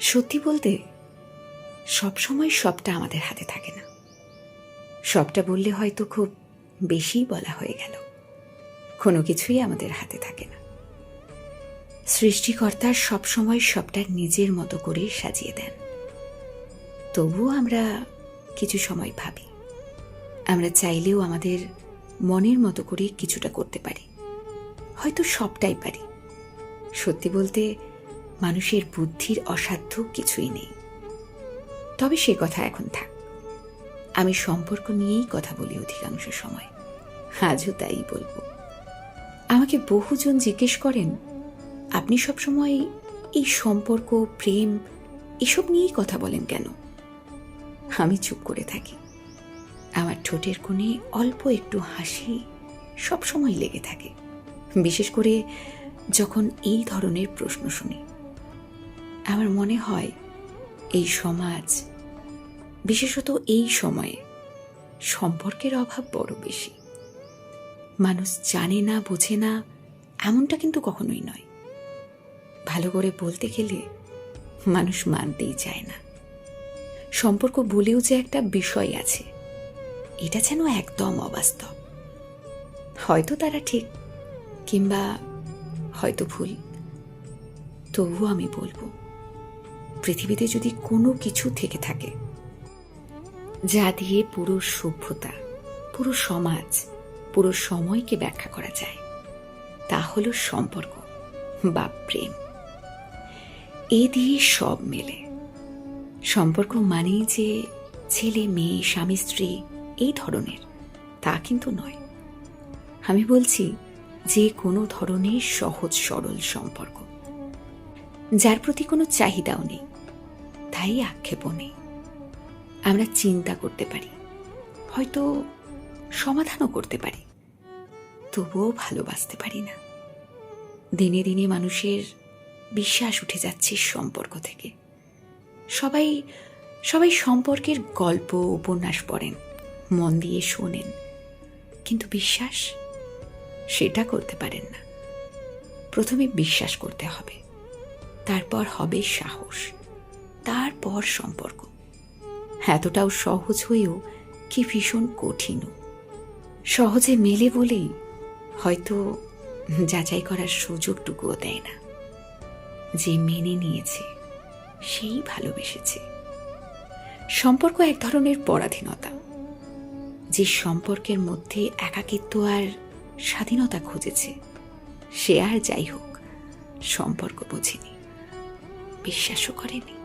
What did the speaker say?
সত্যি বলতে সব সময় সবটা আমাদের হাতে থাকে না। সবটা বললে হয়তো খুব বেশিই বলা হয়ে গেল। কোনো কিছুই আমাদের হাতে থাকে না। সৃষ্টিকর্তার সবসময় সবটা নিজের মতো করে সাজিয়ে দেন। তবুও আমরা কিছু সময় ভাবি। আমরা চাইলেও আমাদের মনের মতো করে কিছুটা করতে পারি। হয়তো সবটাই পারি। সত্যি বলতে মানুষের বুদ্ধির অসাধ্য কিছুই নেই। তবে সে কথা এখন থাক। আমি সম্পর্ক নিয়েই কথা বলি অধিকাংশ সময়। আজও তাই বলব। আমাকে বহুজন জিজ্ঞেস করেন, আপনি সবসময় এই সম্পর্ক, প্রেম এসব নিয়েই কথা বলেন কেন? আমি চুপ করে থাকি। আমার ঠোঁটের কোণে অল্প একটু হাসি সবসময় লেগে থাকে। বিশেষ করে যখন এই ধরনের প্রশ্ন শুনি। আমার মনে হয় এই সমাজ, বিশেষত এই সময়ে, সম্পর্কের অভাব বড় বেশি। মানুষ জানে না, বোঝে না, এমনটা কিন্তু কখনোই নয়। ভালো করে বলতে গেলে মানুষ মানতেই চায় না। সম্পর্ক বলেও যে একটা বিষয় আছে, এটা যেন একদম অবাস্তব। হয়তো তারা ঠিক, কিংবা হয়তো ভুল। তবুও আমি বলব পৃথিবীতে যদি কোনো কিছু থেকে থাকে, যা দিয়ে পুরো সভ্যতা, পুরো সমাজ, পুরো সময়কে ব্যাখ্যা করা যায়, তা হলো সম্পর্ক বা প্রেম। এ দিয়ে সব মেলে। সম্পর্ক মানেই যে ছেলে, মেয়ে, স্বামী, স্ত্রী এই ধরনের, তা কিন্তু নয়। আমি বলছি যে কোনো ধরনের সহজ, সরল সম্পর্ক। যার প্রতি কোনো চাহিদাও নেই। তাই আক্ষেপও নেই। আমরা চিন্তা করতে পারি। হয়তো সমাধানও করতে পারি। তবুও ভালোবাসতে পারি না। দিনে দিনে মানুষের বিশ্বাস উঠে যাচ্ছে সম্পর্ক থেকে। সবাই সবাই সম্পর্কের গল্প, উপন্যাস পড়েন, মন দিয়ে শোনেন। কিন্তু বিশ্বাস, সেটা করতে পারেন না। প্রথমে বিশ্বাস করতে হবে। তারপর হবে সাহস। তারপর সম্পর্ক। এতটাও সহজ হয়েও কি ভীষণ কঠিনও। সহজে মেলে বলেই হয়তো যাচাই করার সুযোগটুকুও দেয় না। যে মেনে নিয়েছে, সেই ভালোবেসেছে। সম্পর্ক এক ধরনের পরাধীনতা। যে সম্পর্কের মধ্যে একাকিত্ব আর স্বাধীনতা খুঁজেছে, সে আর যাই হোক, সম্পর্ক বোঝেনি। বিশ্বাসও করেনি।